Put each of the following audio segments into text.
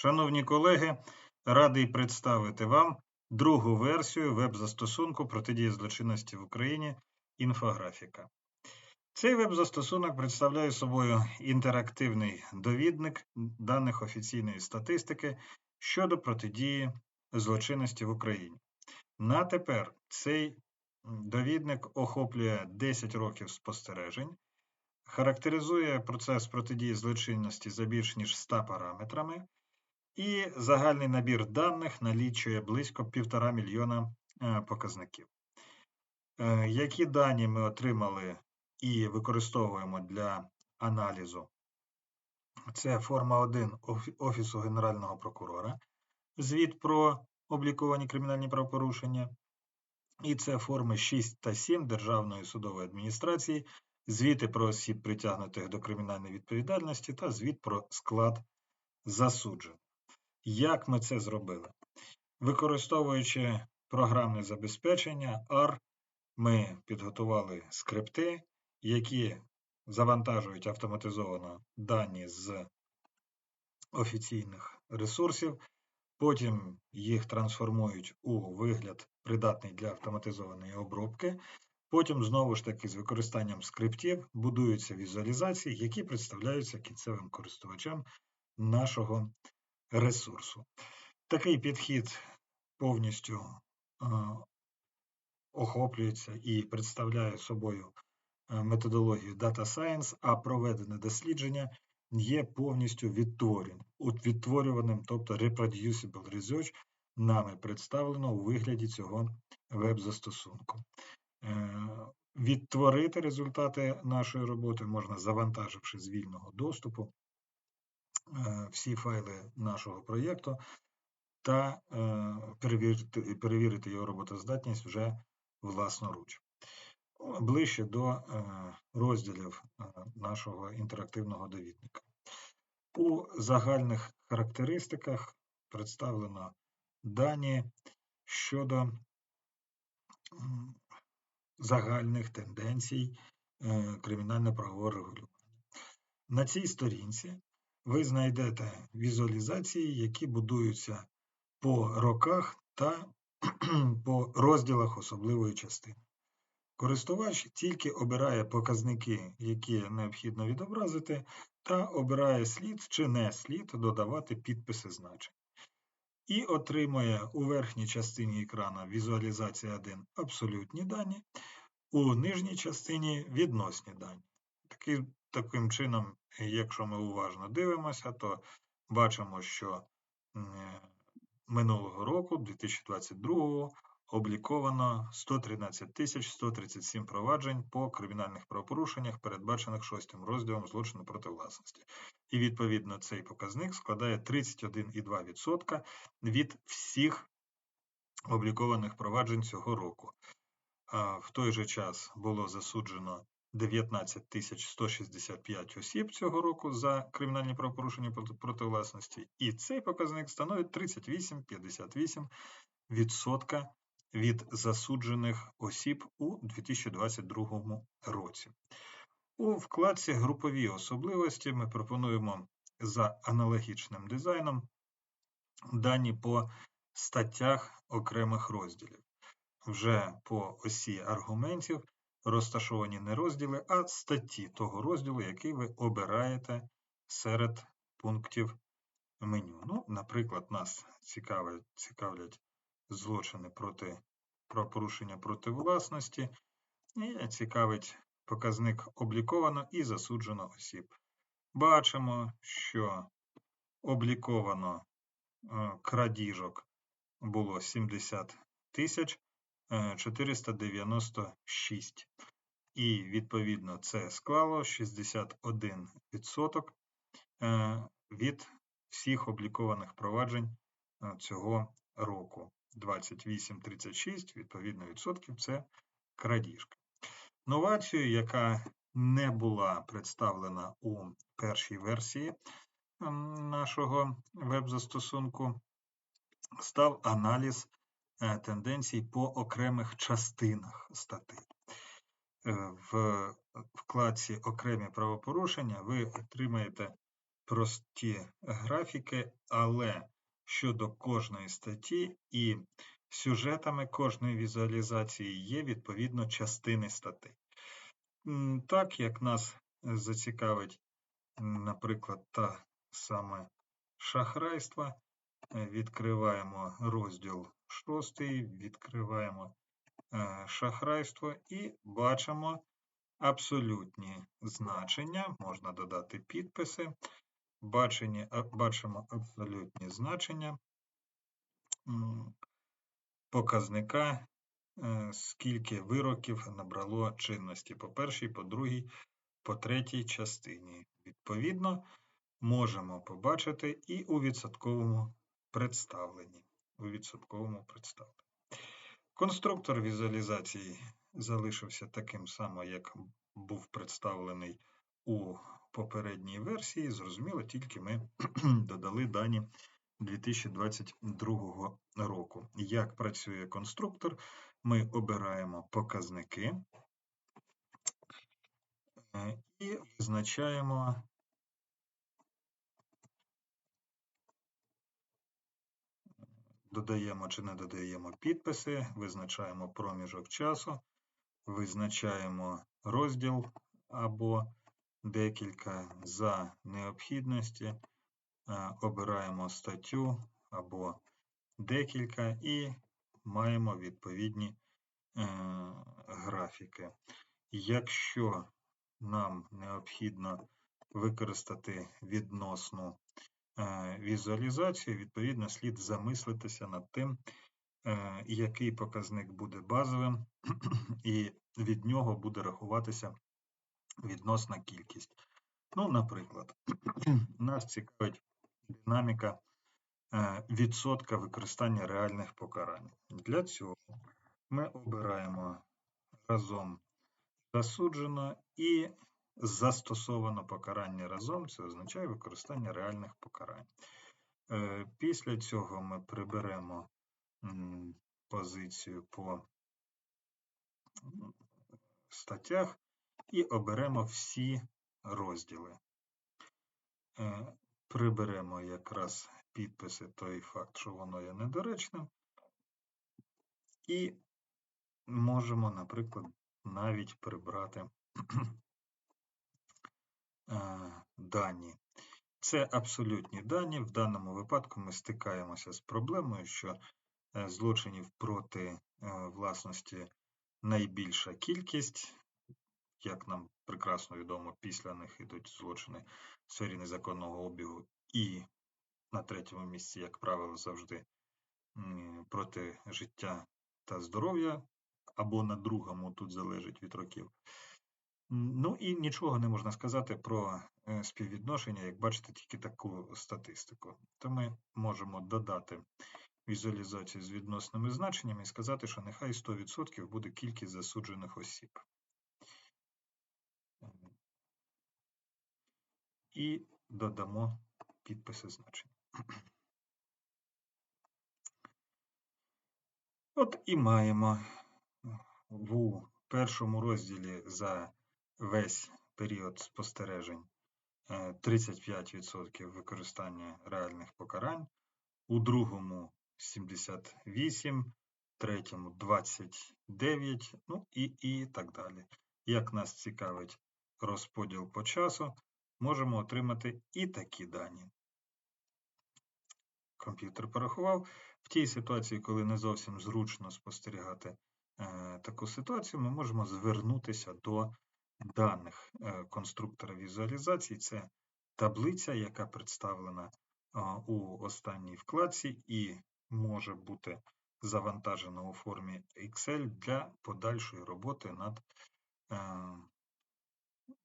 Шановні колеги, радий представити вам другу версію веб-застосунку протидії злочинності в Україні інфографіка. Цей веб-застосунок представляє собою інтерактивний довідник даних офіційної статистики щодо протидії злочинності в Україні. На тепер цей довідник охоплює 10 років спостережень, характеризує процес протидії злочинності за більш ніж 100 параметрами, і загальний набір даних налічує близько півтора мільйона е, показників. Е, які дані ми отримали і використовуємо для аналізу? Це форма 1 Офісу Генерального прокурора, звіт про обліковані кримінальні правопорушення, і це форми 6 та 7 Державної судової адміністрації, звіти про осіб, притягнутих до кримінальної відповідальності, та звіт про склад засуджених. Як ми це зробили? Використовуючи програмне забезпечення R, ми підготували скрипти, які завантажують автоматизовано дані з офіційних ресурсів, потім їх трансформують у вигляд, придатний для автоматизованої обробки. Потім, знову ж таки, з використанням скриптів будуються візуалізації, які представляються кінцевим користувачам нашого ресурсу. Такий підхід повністю е, охоплюється і представляє собою е, методологію Data Science, а проведене дослідження є повністю відтворюваним, тобто Reproducible Research, нами представлено у вигляді цього веб-застосунку. Е, відтворити результати нашої роботи можна завантаживши з вільного доступу всі файли нашого проєкту та е, перевірити перевірити його роботоздатність вже власноруч. Ближче до е, розділів нашого інтерактивного довідника. У загальних характеристиках представлено дані щодо загальних тенденцій кримінально-правового регулювання. На цій сторінці ви знайдете візуалізації, які будуються по роках та по розділах особливої частини. Користувач тільки обирає показники, які необхідно відобразити, та обирає слід чи не слід додавати підписи значень. І отримує у верхній частині екрану візуалізація 1 абсолютні дані, у нижній частині відносні дані. Такий Таким чином, якщо ми уважно дивимося, то бачимо, що минулого року, 2022 обліковано 113 тисяч 137 проваджень по кримінальних правопорушеннях, передбачених шостим розділом злочину проти власності. І відповідно цей показник складає 31,2% від всіх облікованих проваджень цього року. В той же час було засуджено 19 165 осіб цього року за кримінальні правопорушення проти власності, і цей показник становить 38,58% від засуджених осіб у 2022 році. У вкладці Групові особливості ми пропонуємо за аналогічним дизайном дані по статтях окремих розділів. Вже по осі аргументів розташовані не розділи, а статті того розділу, який ви обираєте серед пунктів меню. Ну, Наприклад, нас цікавлять, цікавлять злочини проти про порушення проти власності, і цікавить показник обліковано і засуджено осіб. Бачимо, що обліковано е, крадіжок було 70 тисяч, 496. Е, І, відповідно, це склало 61% е, від всіх облікованих проваджень е, цього року. 28-36, відповідно, відсотків це крадіжка. Новацію, яка не була представлена у першій версії нашого веб-застосунку, став аналіз тенденцій по окремих частинах статей. Е, в вкладці Окремі правопорушення ви отримаєте прості графіки, але щодо кожної статті і сюжетами кожної візуалізації є відповідно частини статей. Так як нас зацікавить, наприклад, та саме шахрайство, е, відкриваємо розділ 6, відкриваємо е, шахрайство і бачимо абсолютні значення, можна додати підписи, бачені, бачимо абсолютні значення показника, е, скільки вироків набрало чинності по першій, по другій, по третій частині. Відповідно, можемо побачити і у відсотковому представленні. У відсотковому представленні. Конструктор візуалізації залишився таким самим, як був представлений у попередній версії. Зрозуміло, тільки ми додали дані 2022 року. Як працює конструктор? Ми обираємо показники е, і визначаємо додаємо чи не додаємо підписи, визначаємо проміжок часу, визначаємо розділ або декілька за необхідності, е, обираємо статтю або декілька і маємо відповідні е, графіки. Якщо нам необхідно використати відносну візуалізацію, відповідно, слід замислитися над тим, е, який показник буде базовим, і від нього буде рахуватися відносна кількість. Ну, наприклад, нас цікавить динаміка е, відсотка використання реальних покарань. Для цього ми обираємо разом засуджено і застосовано покарання разом, це означає використання реальних покарань. Е, Після цього ми приберемо позицію по статтях і оберемо всі розділи. Е, Приберемо якраз підписи той факт, що воно є недоречним, і можемо, наприклад, навіть прибрати дані. Це абсолютні дані. В даному випадку ми стикаємося з проблемою, що е, злочинів проти е, власності найбільша кількість. Як нам прекрасно відомо, після них йдуть злочини в сфері незаконного обігу і на третьому місці, як правило, завжди проти життя та здоров'я, або на другому тут залежить від років. Ну і нічого не можна сказати про е, співвідношення, як бачите, тільки таку статистику. То ми можемо додати візуалізацію з відносними значеннями і сказати, що нехай 100% буде кількість засуджених осіб. І додамо підписи значень. От і маємо в першому розділі за весь період спостережень е, 35% використання реальних покарань, у другому 78%, третьому 29%, ну і, і так далі. Як нас цікавить розподіл по часу, можемо отримати і такі дані. Комп'ютер порахував. В тій ситуації, коли не зовсім зручно спостерігати е, таку ситуацію, ми можемо звернутися до даних е, конструктора візуалізації. Це таблиця, яка представлена е, у останній вкладці і може бути завантажена у формі Excel для подальшої роботи над е,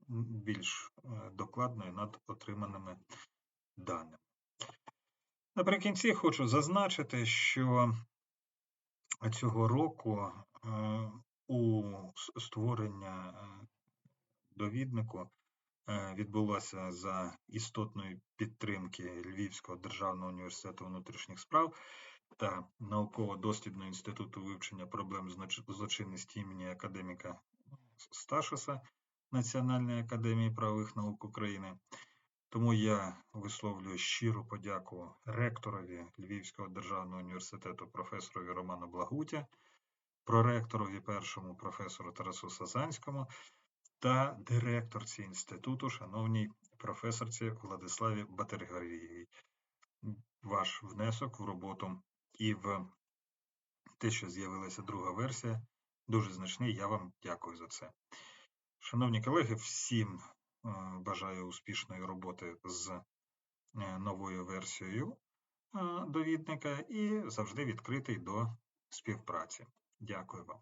більш докладною над отриманими даними. Наприкінці хочу зазначити, що цього року у створення довіднику е, відбулося за істотної підтримки Львівського державного університету внутрішніх справ та науково-дослідного інституту вивчення проблем злочинності імені академіка Сташеса Національної академії правових наук України. Тому я висловлюю щиру подяку ректорові Львівського державного університету професорові Роману Благуті, проректорові першому професору Тарасу Сазанському та директорці інституту, шановній професорці Владиславі Батергаріївій. Ваш внесок в роботу і в те, що з'явилася друга версія, дуже значний. Я вам дякую за це. Шановні колеги, всім е, бажаю успішної роботи з е, новою версією е, довідника і завжди відкритий до співпраці. Дякую вам.